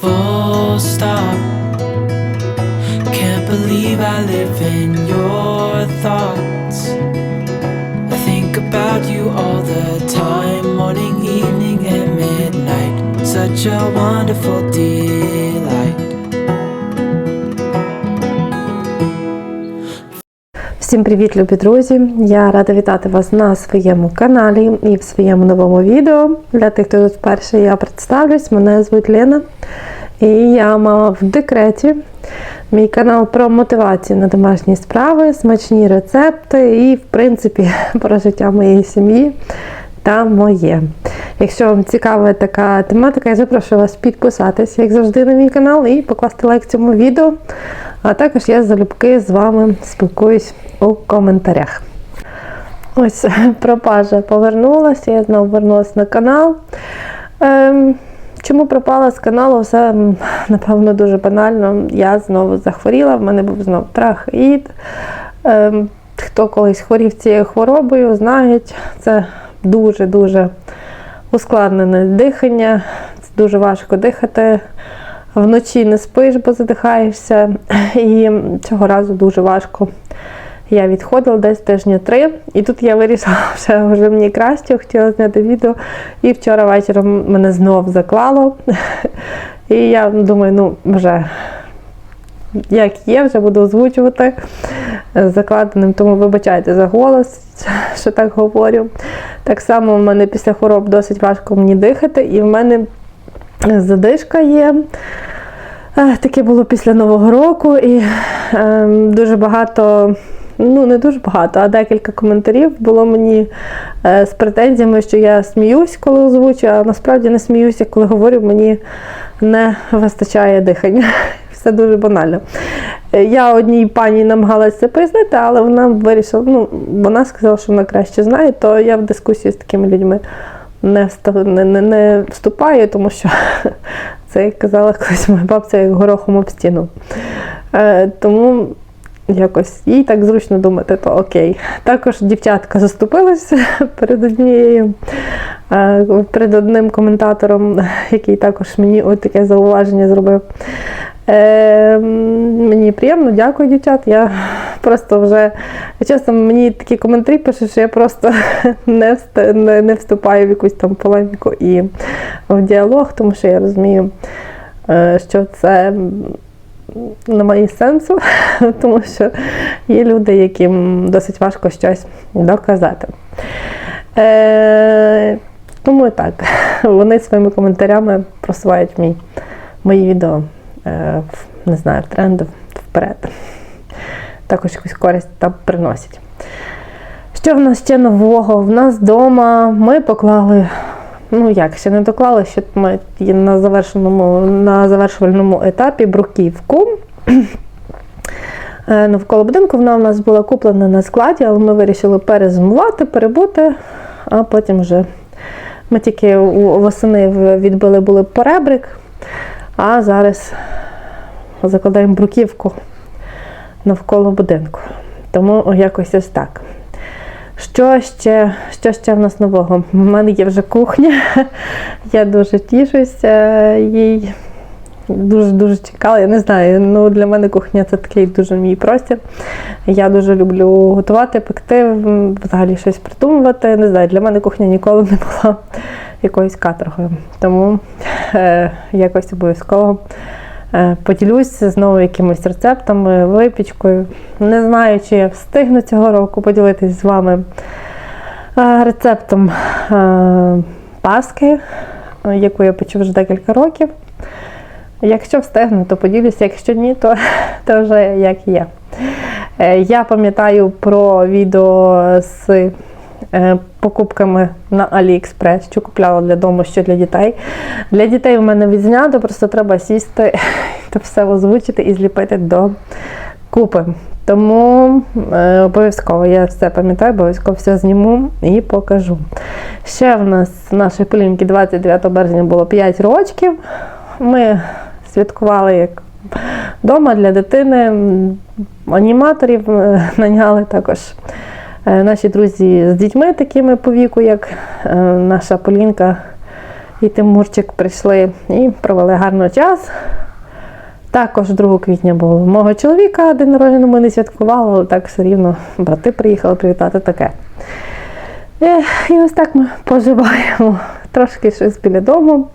full stop. Can't believe I live in your thoughts. I think about you all the time, morning, evening, and midnight. Such a wonderful delight. Всім привіт, любі друзі! Я рада вітати вас на своєму каналі і в своєму новому відео. Для тих, хто тут вперше я представлюсь, мене звуть Лена. І я мама в декреті. Мій канал про мотивацію на домашні справи, смачні рецепти і, в принципі, про життя моєї сім'ї та моє. Якщо вам цікава така тематика, я запрошую вас підписатись, як завжди, на мій канал і покласти лайк цьому відео. А також я залюбки з вами спілкуюсь у коментарях. Ось пропажа повернулася, я знову вернулася на канал. Ем, чому пропала з каналу? Все, напевно, дуже банально. Я знову захворіла, в мене був знову трахеїд. Ем, хто колись хворів цією хворобою, знають, це дуже-дуже ускладнене дихання, це дуже важко дихати. Вночі не спиш, бо задихаєшся. І цього разу дуже важко. Я відходила десь тижня три, і тут я вирішила, що вже мені краще, хотіла зняти відео. І вчора вечором мене знов заклало. І я думаю, ну вже як є, вже буду озвучувати закладеним, тому вибачайте за голос, що так говорю. Так само в мене після хвороб досить важко мені дихати, і в мене задишка є. Е, Таке було після Нового року, і е, дуже багато, ну не дуже багато, а декілька коментарів було мені е, з претензіями, що я сміюсь, коли озвучую, а насправді не сміюся, коли говорю, мені не вистачає дихання. Все дуже банально. Е, Я одній пані намагалася це пояснити, але вона вирішила, ну, вона сказала, що вона краще знає, то я в дискусії з такими людьми не, не, не, не вступаю, тому що це, як казала колись моя бабця, як горохом об стіну. Е, тому якось їй так зручно думати, то окей. Також дівчатка заступилася перед однією, е, перед одним коментатором, який також мені таке зауваження зробив. Е, мені приємно, дякую, дівчат. Я просто вже чесно, мені такі коментарі пишуть, що я просто не, не, не вступаю в якусь там полеміку і в діалог, тому що я розумію, е, що це немає сенсу, тому що є люди, яким досить важко щось доказати. Е, тому так, вони своїми коментарями просувають мій, мої відео е, в, не знаю, в тренди вперед. Також якусь користь там приносять. Що в нас ще нового? В нас вдома ми поклали, ну як, ще не доклали, ще ми на завершеному, на завершувальному етапі бруківку. Е, Навколо будинку вона у нас була куплена на складі, але ми вирішили перезимувати, перебути, а потім вже ми тільки восени відбили були поребрик, а зараз закладаємо бруківку навколо будинку. Тому якось ось так. Що ще, що ще в нас нового? У мене є вже кухня. Я дуже тішуся їй. Дуже-дуже чекала. Я не знаю. Ну, для мене кухня це такий дуже мій простір. Я дуже люблю готувати, пекти, взагалі щось придумувати. Не знаю, для мене кухня ніколи не була якоюсь каторгою. Тому е, якось обов'язково е, поділюся знову якимось рецептами, випічкою. Не знаю, чи я встигну цього року поділитись з вами е, рецептом е, паски, е, яку я печу вже декілька років. Якщо встигну, то поділюся, якщо ні, то, то вже як є. Е, Я пам'ятаю про відео з е, покупками на AliExpress, що купляла для дому, що для дітей. Для дітей у мене відзнято, просто треба сісти та все озвучити і зліпити до купи. Тому е, обов'язково я все пам'ятаю, обов'язково все зніму і покажу. Ще в нас нашій Полінки 29 березня було 5 років. Ми святкували як вдома для дитини, аніматорів е, наняли також. е, Наші друзі з дітьми такими по віку, як е, наша Полінка і Тимурчик прийшли і провели гарно час. Також 2 квітня було мого чоловіка день народження ми не святкували, але так все рівно брати приїхали привітати таке. Е, І ось так ми поживаємо. Трошки щось біля дому,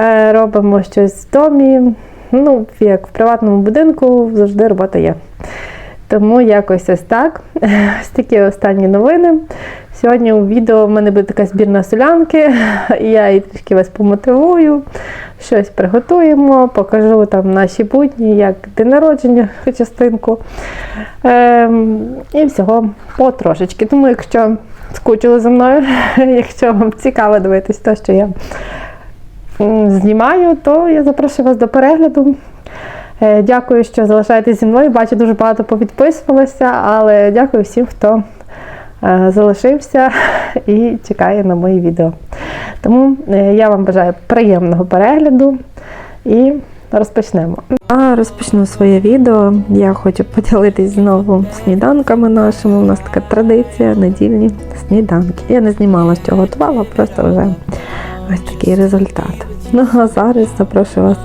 е, робимо щось в домі. Ну, як в приватному будинку завжди робота є. Тому якось ось так. Ось такі останні новини. Сьогодні у відео в мене буде така збірна солянки. і Я її трішки вас помотивую, щось приготуємо, покажу там наші будні, як день народження частинку. Ем, і всього потрошечки. Тому, якщо скучили за мною, якщо вам цікаво дивитись те, що я знімаю, то я запрошую вас до перегляду. Е, Дякую, що залишаєтесь зі мною. Бачу, дуже багато повідписувалося, але дякую всім, хто е, залишився і чекає на мої відео. Тому е, я вам бажаю приємного перегляду і розпочнемо. А розпочну своє відео. Я хочу поділитись знову сніданками нашими. У нас така традиція недільні сніданки. Я не знімала, що готувала, просто вже ось такий результат. Ну а зараз запрошую вас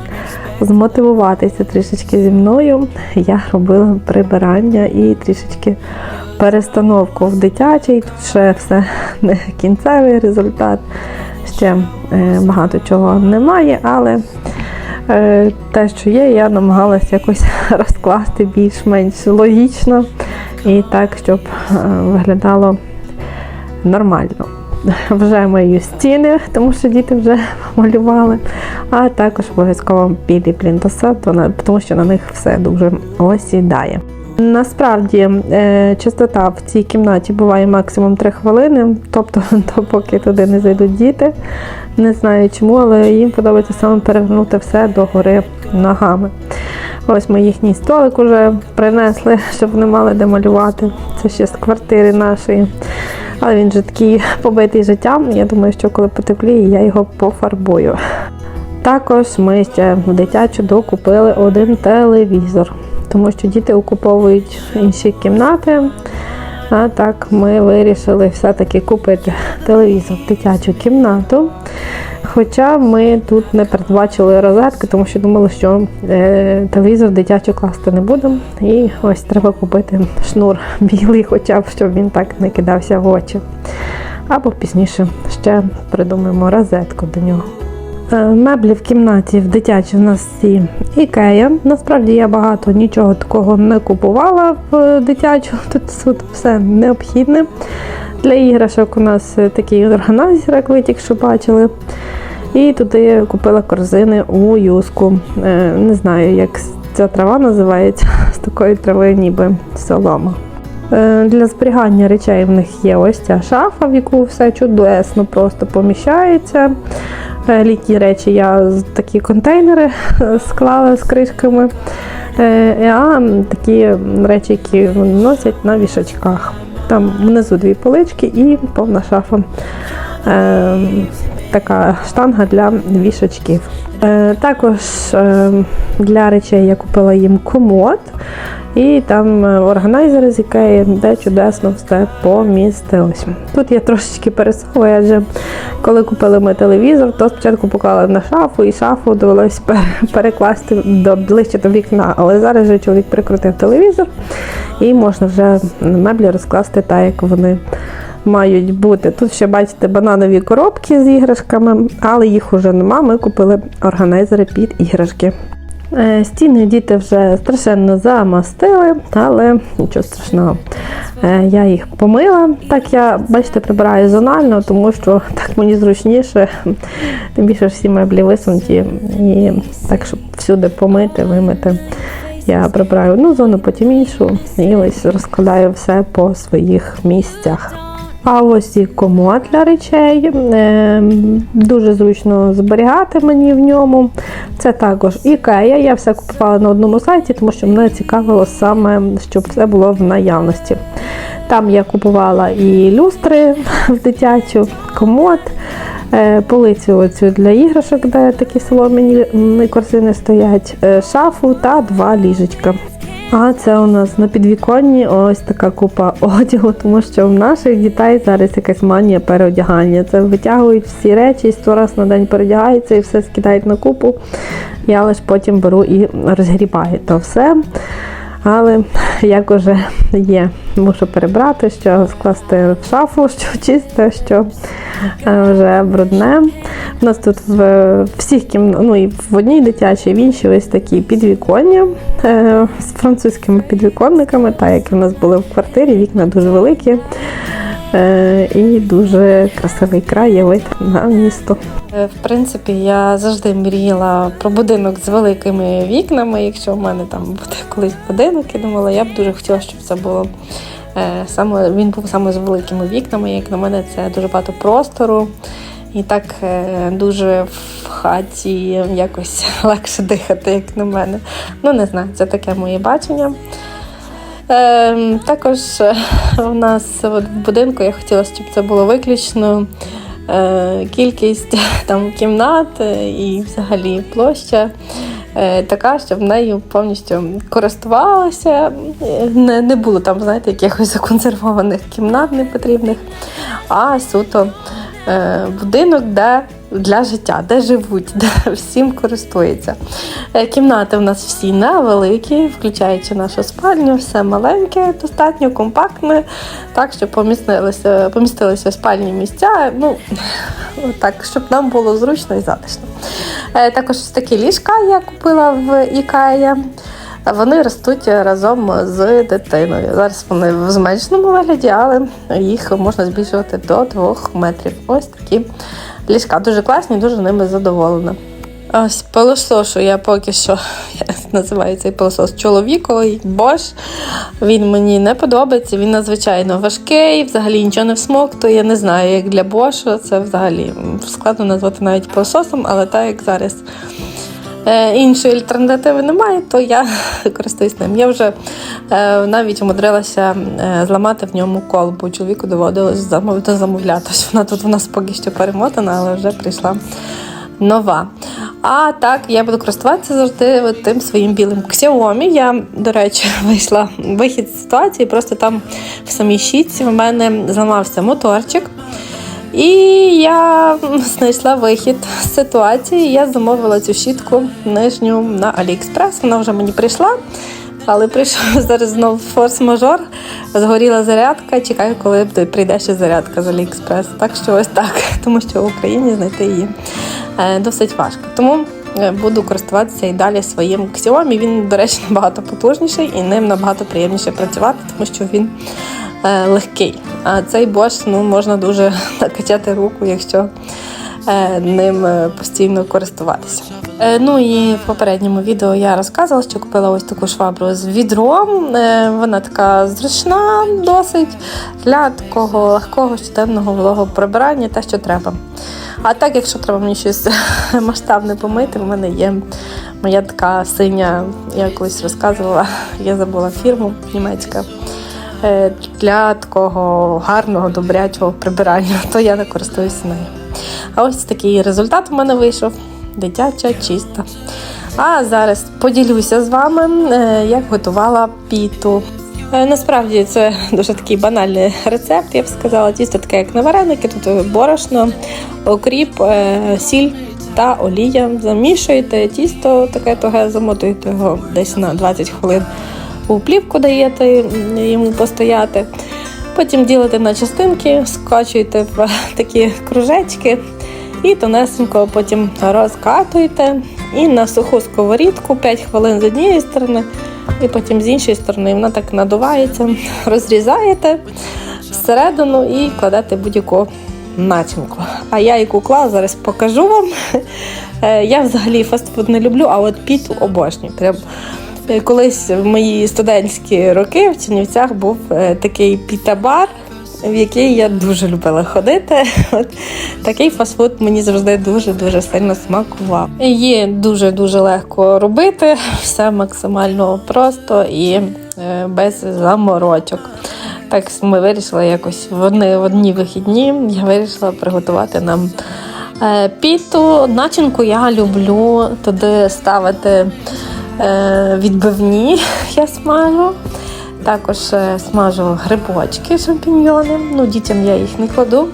змотивуватися трішечки зі мною. Я робила прибирання і трішечки перестановку в дитячий. Тут ще все не кінцевий результат. Ще е, багато чого немає, але е, те, що є, я намагалася якось розкласти більш-менш логічно і так, щоб е, виглядало нормально. Вже мою стіни, тому що діти вже малювали, а також обов'язково білі плінтуса, тому що на них все дуже осідає. Насправді е, частота в цій кімнаті буває максимум 3 хвилини, тобто допоки туди не зайдуть діти. Не знаю чому, але їм подобається саме перевернути все догори ногами. Ось ми їхній столик уже принесли, щоб не мали де малювати. Це ще з квартири нашої. Але він же такий побитий життям. Я думаю, що коли потепліє, я його пофарбую. Також ми ще в дитячу докупили один телевізор, тому що діти окуповують інші кімнати. А так ми вирішили все-таки купити телевізор в дитячу кімнату. Хоча ми тут не передбачили розетки, тому що думали, що е, телевізор дитячу класти не будемо. І ось треба купити шнур білий, хоча б щоб він так не кидався в очі. Або пізніше ще придумаємо розетку до нього. Е, Меблі в кімнаті в дитячій у нас всі ікея. Насправді я багато нічого такого не купувала в дитячу. Тут все необхідне. Для іграшок у нас е, такий органайзер, як ви тільки що бачили. І туди купила корзини у юску. Е, Не знаю, як ця трава називається, з такої трави, ніби солома. Е, Для зберігання речей в них є ось ця шафа, в яку все чудесно просто поміщається. Літні речі я такі контейнери склала з кришками. А такі речі, які носять на вішачках. Там внизу дві полички і повна шафа. Е, Така штанга для вішачків. Е, Також е, для речей я купила їм комод, і там е, органайзери з Ікеї, де чудесно все помістилось. Тут я трошечки пересовую, адже коли купили ми телевізор, то спочатку поклали на шафу, і шафу довелось перекласти до ближче до вікна. Але зараз вже чоловік прикрутив телевізор, і можна вже меблі розкласти так, як вони мають бути. Тут ще бачите бананові коробки з іграшками, але їх уже нема. Ми купили органайзери під іграшки. Е, Стіни діти вже страшенно замастили, але нічого страшного. Е, Я їх помила. Так я, бачите, прибираю зонально, тому що так мені зручніше, тим більше всі меблі висунуті. І так, щоб всюди помити, вимити. Я прибираю одну зону, потім іншу, і ось розкладаю все по своїх місцях. А ось і комод для речей. Е, Дуже зручно зберігати мені в ньому. Це також ікея. Я все купувала на одному сайті, тому що мене цікавило саме, щоб все було в наявності. Там я купувала і люстри в дитячу, комод, е, полицю оцю для іграшок, де такі солом'яні м, корзини стоять, е, шафу та два ліжечка. А це у нас на підвіконні ось така купа одягу, тому що в наших дітей зараз якась манія переодягання. Це витягують всі речі, сто раз на день переодягаються і все скидають на купу. Я лише потім беру і розгрібаю то все. Але як уже є, мушу перебрати, що скласти в шафу, що чисте, що е, вже брудне. У нас тут в всіх кімнатах, ну, і в одній дитячій, в іншій ось такі підвіконня е, з французькими підвіконниками, так як і в нас були в квартирі, вікна дуже великі. Е, І дуже красивий край є вид на місто. Е, В принципі, я завжди мріяла про будинок з великими вікнами. Якщо в мене там буде колись будинок, я думала, я б дуже хотіла, щоб це було е, саме він був саме з великими вікнами. Як на мене, це дуже багато простору. І так дуже в хаті якось легше дихати, як на мене. Ну, не знаю, це таке моє бачення. Е, також е, у нас от в будинку я хотіла, щоб це було виключно е, кількість там кімнат е, і взагалі площа. Така, щоб нею повністю користувалася. Не, не було там, знаєте, якихось законсервованих кімнат непотрібних, а суто будинок, де для життя, де живуть, де всім користуються. Е, Кімнати у нас всі невеликі, включаючи нашу спальню, все маленьке, достатньо компактне, так, щоб помістилися, помістилися спальні місця. Ну, так, щоб нам було зручно і затишно. Е, Також ось такі ліжка я купила в Ікеї. Вони ростуть разом з дитиною. Зараз вони в зменшеному вигляді, але їх можна збільшувати до 2 метрів. Ось такі ліжка дуже класні, дуже ними задоволена. Ось пилосошу я поки що я називаю цей пилосос чоловіковий Bosch. Він мені не подобається, він надзвичайно важкий, взагалі нічого не всмоктує. Я не знаю, як для Bosch, це взагалі складно назвати навіть пилососом, але так як зараз е, іншої альтернативи немає, то я користуюсь ним. Я вже е, навіть умудрилася е, зламати в ньому колбу. Чоловіку доводилось замов- дозамовляти. Ось Вона тут у нас поки що перемотана, але вже прийшла нова. А так, я буду користуватися завжди тим своїм білим Xiaomi. Я, до речі, вийшла вихід з ситуації, просто там в самій щітці в мене зламався моторчик. І я знайшла вихід з ситуації. Я замовила цю щітку нижню на AliExpress. Вона вже мені прийшла. Але прийшов зараз знову форс-мажор, згоріла зарядка. Чекаю, коли прийде ще зарядка з AliExpress. Так що ось так, тому що в Україні знайти її е, досить важко. Тому е, буду користуватися і далі своїм Xiaomi. Він, до речі, набагато потужніший і ним набагато приємніше працювати, тому що він легкий. А цей Bosch ну, можна дуже накачати руку, якщо е, ним е, постійно користуватися. Е, Ну і в попередньому відео я розказувала, що купила ось таку швабру з відром. Е, Вона така зручна, досить для такого легкого щоденного вологого прибирання, те, що треба. А так, якщо треба мені щось масштабне помити, в мене є моя така синя, я колись розказувала, я забула фірму німецька. Е, Для такого гарного, добрячого прибирання, то я не користуюся нею. А ось такий результат у мене вийшов. Дитяча, чиста. А зараз поділюся з вами, е, як готувала піту. Е, Насправді це дуже такий банальний рецепт, я б сказала. Тісто таке, як на вареники, тут борошно, окріп, сіль та олія. Замішуєте тісто, таке туге, замотуєте його десь на 20 хвилин у плівку даєте йому постояти. Потім ділите на частинки, скачуєте в такі кружечки і тонесенько потім розкатуєте. І на суху сковорідку 5 хвилин з однієї сторони, і потім з іншої сторони вона так надувається, розрізаєте всередину і кладете будь-яку начинку. А я яку клала, зараз покажу вам. Е, Я взагалі фастфуд не люблю, а от піту обожнюю. Колись в мої студентські роки в Чернівцях був е, такий піта-бар, в який я дуже любила ходити. От такий фастфуд мені завжди дуже-дуже сильно смакував. Її дуже-дуже легко робити, все максимально просто і е, без заморочок. Так ми вирішили якось в одні, в одні вихідні. Я вирішила приготувати нам е, піту. Начинку я люблю туди ставити Е, Відбивні я смажу. Також е, смажу грибочки, шампіньйони. Ну, дітям я їх не кладу.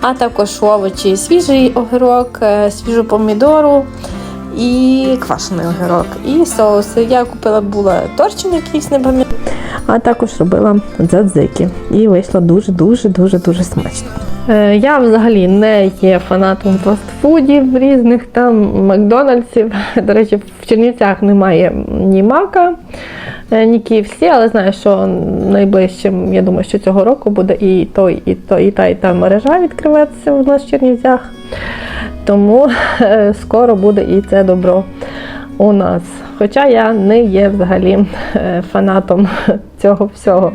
А також овочі, свіжий огірок, е, свіжу помідору і квашений огірок. І соуси. Я купила була торчин якийсь, не пам'ятаю. А також робила дзадзики. І вийшло дуже-дуже дуже дуже смачно. Е, Я взагалі не є фанатом фастфудів різних там Макдональдсів. До речі, в Чернівцях немає ні Мака, е, ні KFC, але знаю, що найближчим, я думаю, що цього року буде і той, і той, і та, і та мережа відкриватися у нас в Чернівцях. Тому е, скоро буде і це добро у нас. Хоча я не є взагалі е, фанатом цього всього.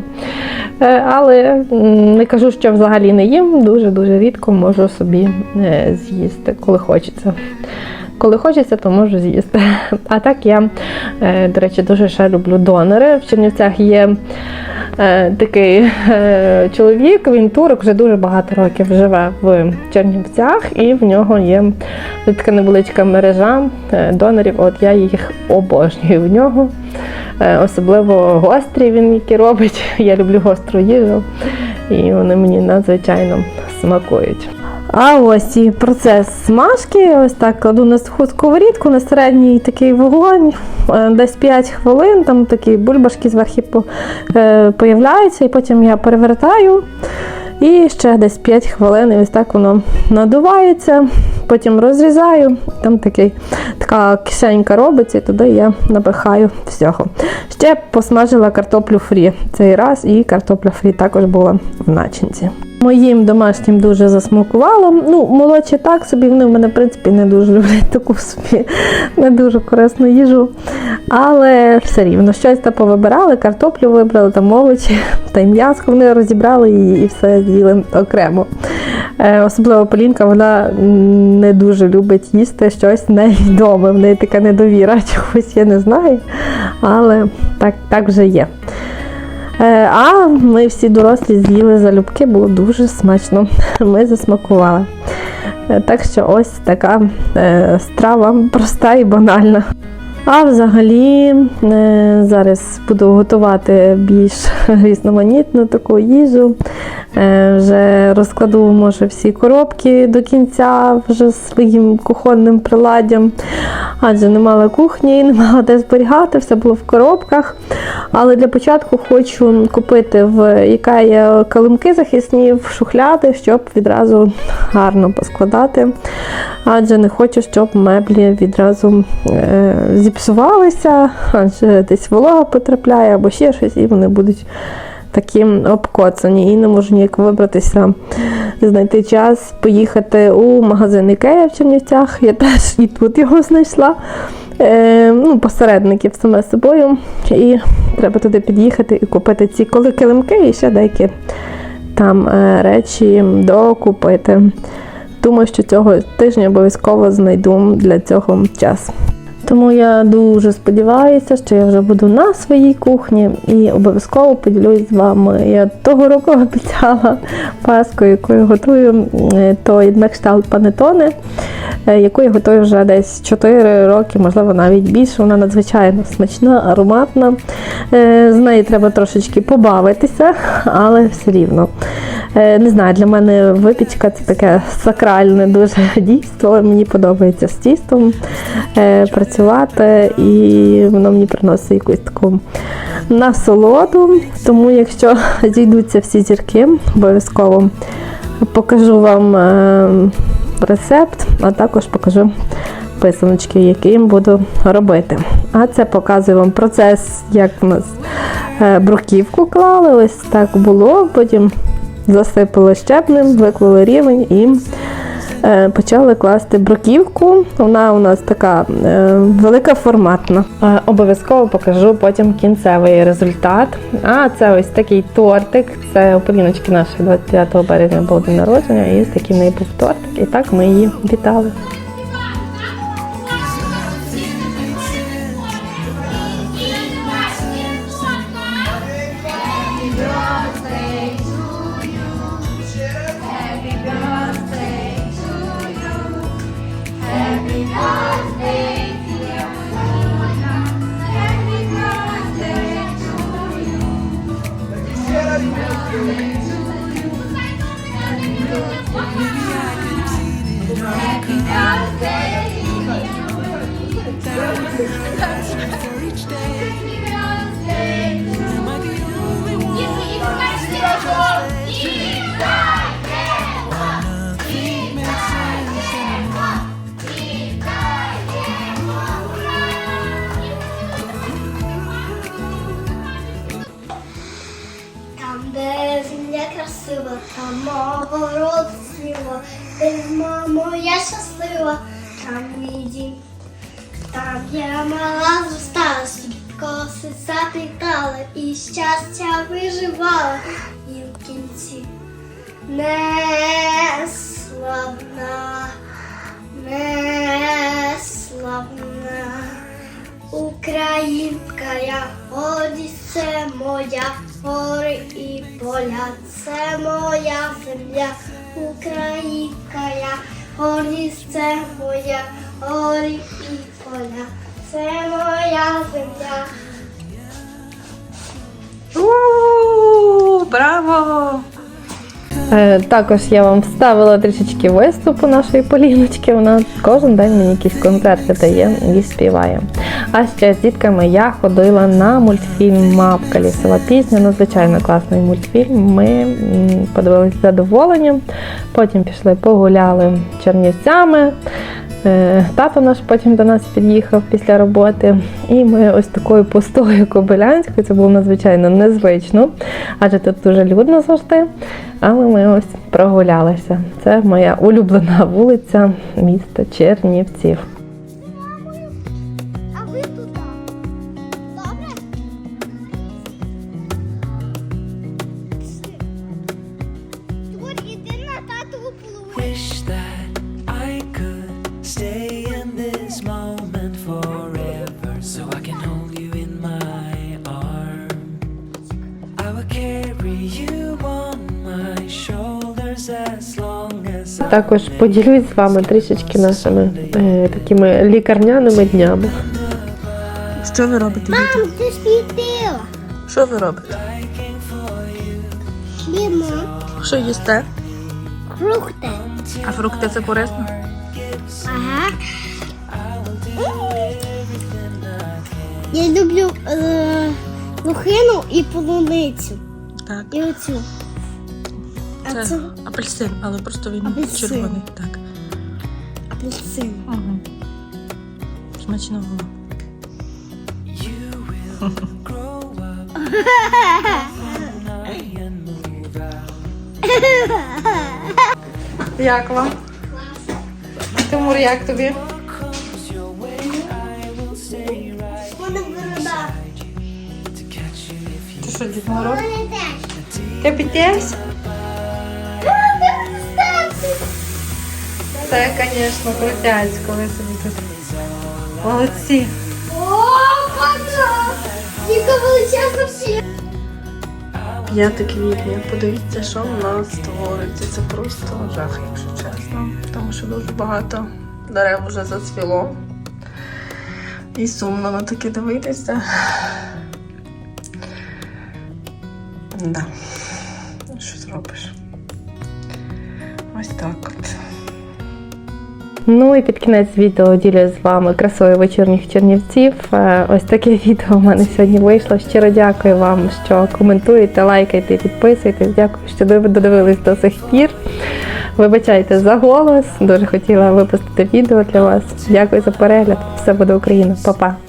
Е, Але не кажу, що взагалі не їм, дуже-дуже рідко можу собі е, з'їсти, коли хочеться. Коли хочеться, то можу з'їсти. А так я, до речі, дуже ще люблю донори. В Чернівцях є такий е, чоловік, він турок, вже дуже багато років живе в Чернівцях, і в нього є така невеличка мережа е, донорів. От я їх обожнюю в нього. Е, Особливо гострі він які робить. Я люблю гостру їжу, і вони мені надзвичайно смакують. А ось і процес смажки. Ось так кладу на суху сковорідку, на середній такий вогонь, е, десь 5 хвилин, там такі бульбашки зверху е, появляються, і потім я перевертаю. І ще десь 5 хвилин, і ось так воно надувається. Потім розрізаю, там такий, така кишенька робиться, і туди я напихаю всього. Ще посмажила картоплю фрі цей раз, і картопля фрі також була в начинці. Моїм домашнім дуже засмакувало. Ну, молодші так собі, вони в мене, в принципі, не дуже люблять таку собі, не дуже корисну їжу. Але все рівно щось там повибирали, картоплю вибрали, там овочі, та й м'ясо вони розібрали і, і все з'їли окремо. Е, особливо Полінка, вона не дуже любить їсти щось невідоме. В неї така недовіра чогось, я не знаю. Але так, так вже є. Е, А ми всі дорослі з'їли залюбки, було дуже смачно. Ми засмакували. Е, Так що ось така е, страва проста і банальна. А взагалі е, зараз буду готувати більш різноманітну таку їжу. Е, Вже розкладу, може, всі коробки до кінця вже своїм кухонним приладдям. Адже не мала кухні, не мала де зберігати, все було в коробках. Але для початку хочу купити в Ікея килимки захисні в шухляди, щоб відразу гарно поскладати. Адже не хочу, щоб меблі відразу е, зіпсувалися, адже десь волога потрапляє або ще щось, і вони будуть такі обкоцані. І не можу ніяк вибратися, знайти час, поїхати у магазин Ікея в Чернівцях. Я теж і тут його знайшла. Е, ну, посередників саме собою. І треба туди під'їхати і купити ці коли килимки і ще деякі там е, речі докупити. Думаю, що цього тижня обов'язково знайду для цього час. Тому я дуже сподіваюся, що я вже буду на своїй кухні і обов'язково поділюсь з вами. Я того року обіцяла паску, яку я готую, е, то на кшталт панетони, е, яку я готую вже десь 4 роки, можливо, навіть більше. Вона надзвичайно смачна, ароматна. Е, З неї треба трошечки побавитися, але все рівно. Не знаю, для мене випічка це таке сакральне дуже дійство. Мені подобається з тістом е, працювати, і воно мені приносить якусь таку насолоду. Тому, якщо зійдуться всі зірки, обов'язково покажу вам е, рецепт, а також покажу писаночки, які я буду робити. А це показую вам процес, як в нас е, бруківку клали. Ось так було. Потім засипали щебнем, виклали рівень і почали класти бруківку. Вона у нас така е, велика форматна. Е, обов'язково покажу потім кінцевий результат. А це ось такий тортик. Це у Поліночки нашої 25 березня був день народження, і з таким неї був тортик. І так ми її вітали. Роду сила, де мамо, я щаслива, там дім. Там я мала зростала, коси заплітала і щастя виживала, і в кінці не славна, не славна. Українка, я гордість, це моя гори і поля, це моя земля, Українка, я гордість, це моя гори і поля, це моя земля. Браво! Е, Також я вам вставила трішечки виступу нашої Поліночки. Вона кожен день мені якісь концерти дає і співає. А ще з дітками я ходила на мультфільм Мапка лісова пісня. Надзвичайно класний мультфільм. Ми подивилися з задоволенням. Потім пішли погуляли чернівцями. Е, Тато наш потім до нас під'їхав після роботи, і ми ось такою пустою Кобилянською, це було надзвичайно незвично, адже тут дуже людно завжди. Але ми ось прогулялися. Це моя улюблена вулиця міста Чернівців. А ви туди. Також поділюсь з вами трішечки нашими е, такими лікарняними днями. Що ви робите? Мам, ти світила. Що ви робите? Хліма. Що їсте? Фрукти. А фрукти це корисно? Ага. Я люблю е, лохину і полуницю. Так. І оцю. А це, Це апельсин, але просто він Апельсин. червоний. Так. апельсин. Угу. Смачного. you will grow up and move out. Як вам? Тимур, як тобі? Ти що, Дід Мороз? Ти підеш? Це, звісно, крутяць, коли собі тут. Молодці. О, папа! Яка величезна всі. П'яте квітня. Подивіться, що в нас твориться. Це просто жах, якщо чесно. Тому що дуже багато дерев вже зацвіло. І сумно на таке дивитися. Да. Що зробиш? Ось так. Ну і під кінець відео ділюсь з вами красою вечірніх чернівців. Е, Ось таке відео в мене сьогодні вийшло. Щиро дякую вам, що коментуєте, лайкаєте, підписуєтесь. Дякую, що ви додивились до сих пір. Вибачайте за голос. Дуже хотіла випустити відео для вас. Дякую за перегляд. Все буде Україна. Па-па.